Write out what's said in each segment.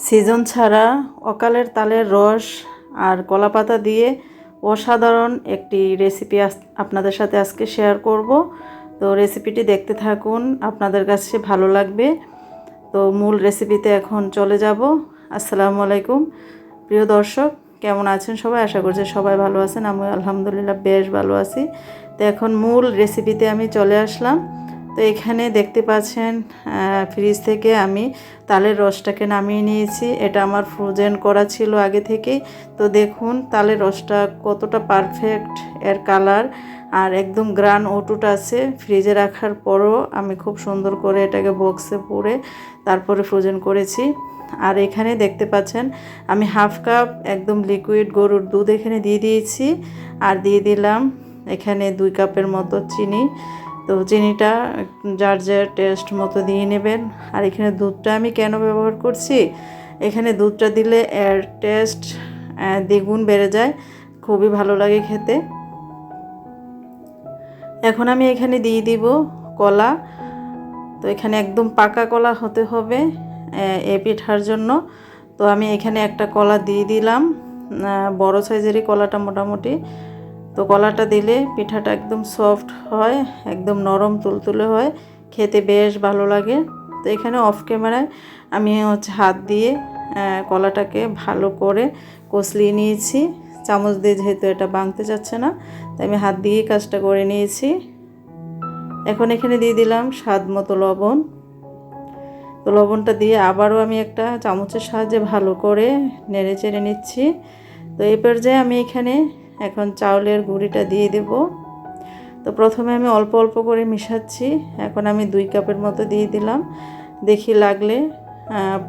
Season ছাড়া অকালের তালের রস আর কলাপাতা দিয়ে অসাধারণ একটি রেসিপি আপনাদের সাথে আজকে শেয়ার করব। তো রেসিপিটি দেখতে থাকুন, আপনাদের কাছে ভালো লাগবে। তো মূল রেসিপিতে এখন চলে যাব। আসসালামু আলাইকুম। প্রিয় দর্শক, কেমন আছেন সবাই? আশা করছি সবাই ভালো আছেন। আমি আলহামদুলিল্লাহ বেশ ভালো আছি। তো এখন মূল রেসিপিতে আমি চলে আসলাম। তো এখানে দেখতে পাচ্ছেন ফ্রিজ থেকে আমি তালের রসটাকে নামিয়ে নিয়েছি। এটা আমার ফ্রোজেন করা ছিল আগে থেকেই। তো দেখুন, তালের রসটা কতটা পারফেক্ট এর কালার আর একদম গ্রান ওটুট আছে। ফ্রিজে রাখার পরও আমি খুব সুন্দর করে এটাকে বক্সে পরে তারপরে ফ্রোজেন করেছি। আর এখানে দেখতে পাচ্ছেন, আমি হাফ কাপ একদম লিকুইড গরুর দুধ এখানে দিয়ে দিয়েছি। আর দিয়ে দিলাম এখানে দুই কাপের মতো চিনি। তো চিনিটা যার যার টেস্ট মতো দিয়ে নেবেন। আর এখানে দুধটা আমি কেন ব্যবহার করছি? এখানে দুধটা দিলে এর টেস্ট দ্বিগুণ বেড়ে যায়। খুবই ভালো লাগে খেতে। এখন আমি এখানে দিয়ে দিব কলা। তো এখানে একদম পাকা কলা হতে হবে এ পিঠার জন্য। তো আমি এখানে একটা কলা দিয়ে দিলাম। বড় সাইজেরই কলাটা মোটামুটি। তো কলাটা দিলে পিঠাটা একদম সফট হয়, একদম নরম তুলতুলে হয়, খেতে বেশ ভালো লাগে। তো এখানে অফ ক্যামেরায় আমি হচ্ছে হাত দিয়ে কলাটাকে ভালো করে কষলিয়ে নিয়েছি। চামচ দিয়ে যেহেতু এটা বাংতে যাচ্ছে না, তাই আমি হাত দিয়ে কাজটা করে নিয়েছি। এখন এখানে দিয়ে দিলাম স্বাদ মতো লবণ। তো লবণটা দিয়ে আবারও আমি একটা চামচের সাহায্যে ভালো করে নেড়ে চেড়ে নিচ্ছি। তো এই পর্যায়ে আমি এখানে এখন চাউলের গুঁড়িটা দিয়ে দেব। তো প্রথমে আমি অল্প অল্প করে মিশাচ্ছি। এখন আমি দুই কাপের মতো দিয়ে দিলাম। দেখি লাগলে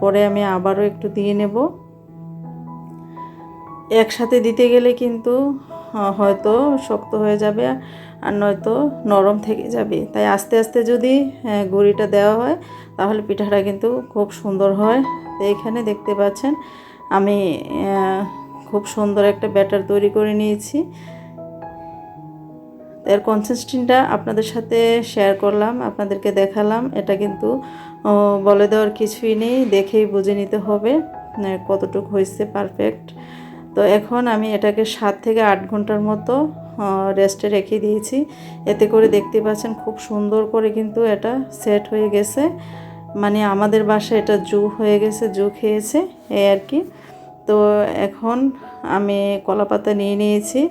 পরে আমি আবারও একটু দিয়ে নেব। একসাথে দিতে গেলে কিন্তু হয়তো শক্ত হয়ে যাবে আর নয়তো নরম থেকে যাবে। তাই আস্তে আস্তে যদি গুঁড়িটা দেওয়া হয়, তাহলে পিঠাটা কিন্তু খুব সুন্দর হয়। তো এখানে দেখতে পাচ্ছেন, আমি খুব সুন্দর একটা ব্যাটার তৈরি করে নিয়েছি। এর কনসিস্টেন্টটা আপনাদের সাথে শেয়ার করলাম, আপনাদেরকে দেখালাম। এটা কিন্তু বলে দেওয়ার কিছুই নেই, দেখেই বুঝে নিতে হবে কতটুকু হয়েছে পারফেক্ট তো এখন আমি এটাকে সাত থেকে আট ঘণ্টার মতো রেস্টে রেখে দিয়েছি। এতে করে দেখতে পাচ্ছেন খুব সুন্দর করে কিন্তু এটা সেট হয়ে গেছে। মানে আমাদের বাসায় এটা জু হয়ে গেছে, জু খেয়েছে, এই আর কি। তো এখন আমি কলা পাতা নিয়ে নিয়েছি।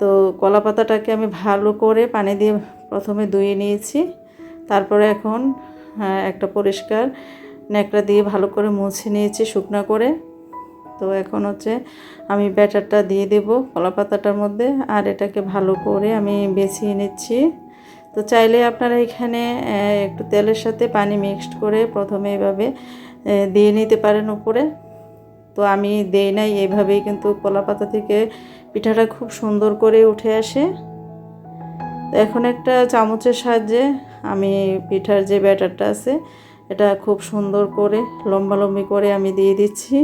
তো কলা পাতাটাকে আমি ভালো করে পানি দিয়ে প্রথমে ধুয়ে নিয়েছি। তারপরে এখন একটা পরিষ্কার ন্যাকড়া দিয়ে ভালো করে মুছে নিয়েছি শুকনো করে। তো এখন হচ্ছে আমি ব্যাটারটা দিয়ে দেব কলা পাতাটার মধ্যে আর এটাকে ভালো করে আমি বেছিয়ে নিচ্ছি। তো চাইলে আপনারা এখানে একটু তেলের সাথে পানি মিক্সড করে প্রথমে এভাবে দিয়ে নিতে পারেন উপরে। তো আমি দেই নাই এইভাবেই কিন্তু কলা পাতা থেকে পিঠাটা খুব সুন্দর করে উঠে আসে। তো এখন একটা চামচের সাহায্যে আমি পিঠার যে ব্যাটারটা আছে, এটা খুব সুন্দর করে, লম্বা লম্বি করে আমি দিয়ে দিচ্ছি।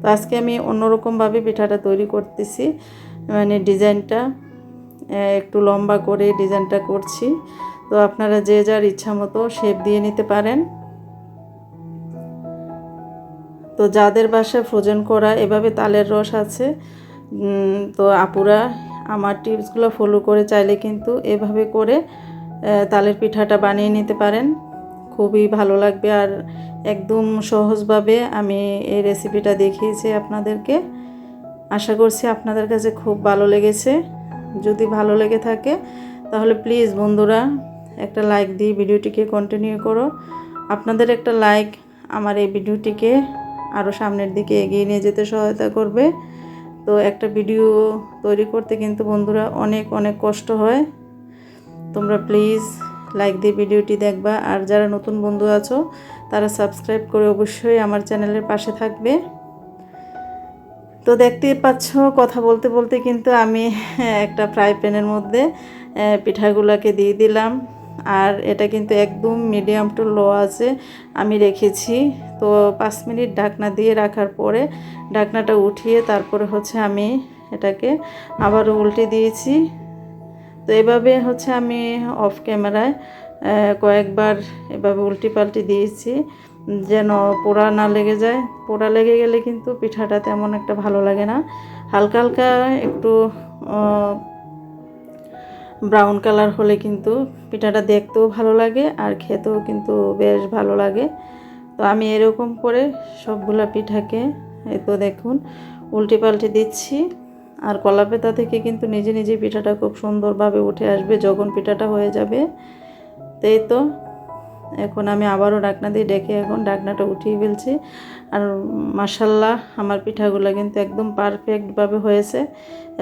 তো আজকে আমি অন্যরকমভাবে পিঠাটা তৈরি করতেছি মানে ডিজাইনটা একটু লম্বা করে ডিজাইনটা করছি। তো আপনারা যে যার ইচ্ছা মতো শেপ দিয়ে নিতে পারেন। তো যাদের বাসায় ফ্রোজেন করা, এভাবে তালের রস আছে তো আপুরা আমার টিপসগুলো ফলো করে চাইলে কিন্তু এভাবে করে তালের পিঠাটা বানিয়ে নিতে পারেন। খুবই ভালো লাগবে আর একদম সহজভাবে আমি এই রেসিপিটা দেখিয়েছি আপনাদেরকে। আশা করছি আপনাদের কাছে খুব ভালো লেগেছে। যদি ভালো লেগে থাকে, তাহলে প্লিজ বন্ধুরা একটা লাইক দিয়ে ভিডিওটিকে কন্টিনিউ করো। আপনাদের একটা লাইক আমার এই ভিডিওটিকে আরও সামনের দিকে এগিয়ে নিয়ে যেতে সহায়তা করবে। তো একটা ভিডিও তৈরি করতে কিন্তু বন্ধুরা অনেক অনেক কষ্ট হয়। তোমরা প্লিজ লাইক দিয়ে ভিডিওটি দেখবা। আর যারা নতুন বন্ধু আছো, তারা সাবস্ক্রাইব করে অবশ্যই আমার চ্যানেলের পাশে থাকবে। তো দেখতেই পাচ্ছ, কথা বলতে বলতে কিন্তু আমি একটা ফ্রাই প্যানের মধ্যে পিঠাগুলোকে দিয়ে দিলাম। আর এটা কিন্তু একদম মিডিয়াম টু লো আছে আমি রেখেছি। তো পাঁচ মিনিট ঢাকনা দিয়ে রাখার পরে ঢাকনাটা উঠিয়ে তারপরে হচ্ছে আমি এটাকে আবারও উল্টে দিয়েছি। তো এভাবে হচ্ছে আমি অফ ক্যামেরায় কয়েকবার এভাবে উল্টি পাল্টি দিয়েছি যেন পোড়া না লেগে যায়। পোড়া লেগে গেলে কিন্তু পিঠাটা তেমন একটা ভালো লাগে না। হালকা হালকা একটু ব্রাউন কালার হলে কিন্তু পিঠাটা দেখতেও ভালো লাগে আর খেতেও কিন্তু বেশ ভালো লাগে। তো আমি এরকম করে সবগুলা পিঠাকে এই তো দেখুন উল্টে পাল্টে দিচ্ছি। আর কলাপেতা থেকে কিন্তু নিজে নিজে পিঠাটা খুব সুন্দরভাবে উঠে আসবে, যখন পিঠাটা হয়ে যাবে। তাই তো, এখন আমি আবারও ডাকনা দিয়ে ডেকে এখন ডাকনাটা উঠিয়ে ফেলছি। আর মাসাল্লাহ আমার পিঠাগুলো কিন্তু একদম পারফেক্টভাবে হয়েছে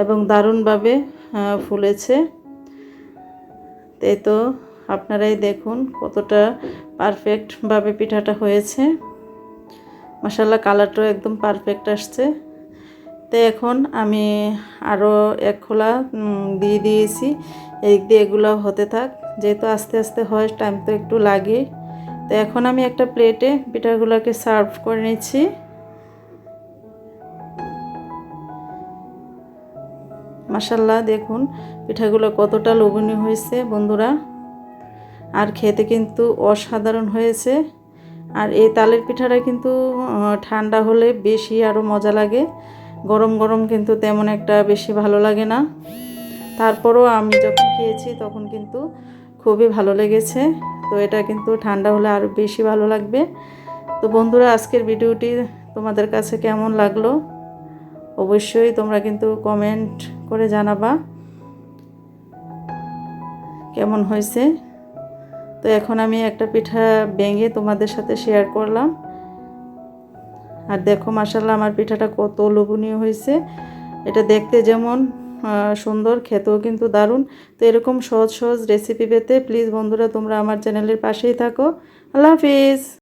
এবং দারুণভাবে ফুলেছে। তাই তো, আপনারাই দেখুন কতটা পারফেক্টভাবে পিঠাটা হয়েছে। মশালা কালারটাও একদম পারফেক্ট আসছে। তো এখন আমি আরও এক খোলা দিয়ে দিয়েছি। এই দিয়ে এগুলো হতে থাক। যেহেতু আস্তে আস্তে হয় টাইম তো একটু লাগে। তো এখন আমি একটা প্লেটে পিঠাগুলোকে সার্ভ করে নিচ্ছি। মাসাল্লাহ দেখুন পিঠাগুলো কতটা লোভনীয় হয়েছে, বন্ধুরা। আর খেতে কিন্তু অসাধারণ হয়েছে। আর এই তালের পিঠাটা কিন্তু ঠান্ডা হলে বেশি আরও মজা লাগে। গরম গরম কিন্তু তেমন একটা বেশি ভালো লাগে না। তারপরও আমি যখন খেয়েছি তখন কিন্তু খুবই ভালো লেগেছে। তো এটা কিন্তু ঠান্ডা হলে আরও বেশি ভালো লাগবে। তো বন্ধুরা, আজকের ভিডিওটি তোমাদের কাছে কেমন লাগল? অবশ্যই তোমরা কিন্তু কমেন্ট করে জানাবা। কেমন হয়েছে? তো এখন আমি একটা পিঠা ভেঙে তোমাদের সাথে শেয়ার করলাম। আর দেখো মাসাল্লাহ আমার পিঠাটা কত লোভনীয় হয়েছে। এটা দেখতে যেমন সুন্দর, খেতেও কিন্তু দারুণ। তো এরকম সহজ সহজ রেসিপি পেতে প্লিজ বন্ধুরা, তোমরা আমার চ্যানেলের পাশেই থাকো। আল্লাহ হাফিজ!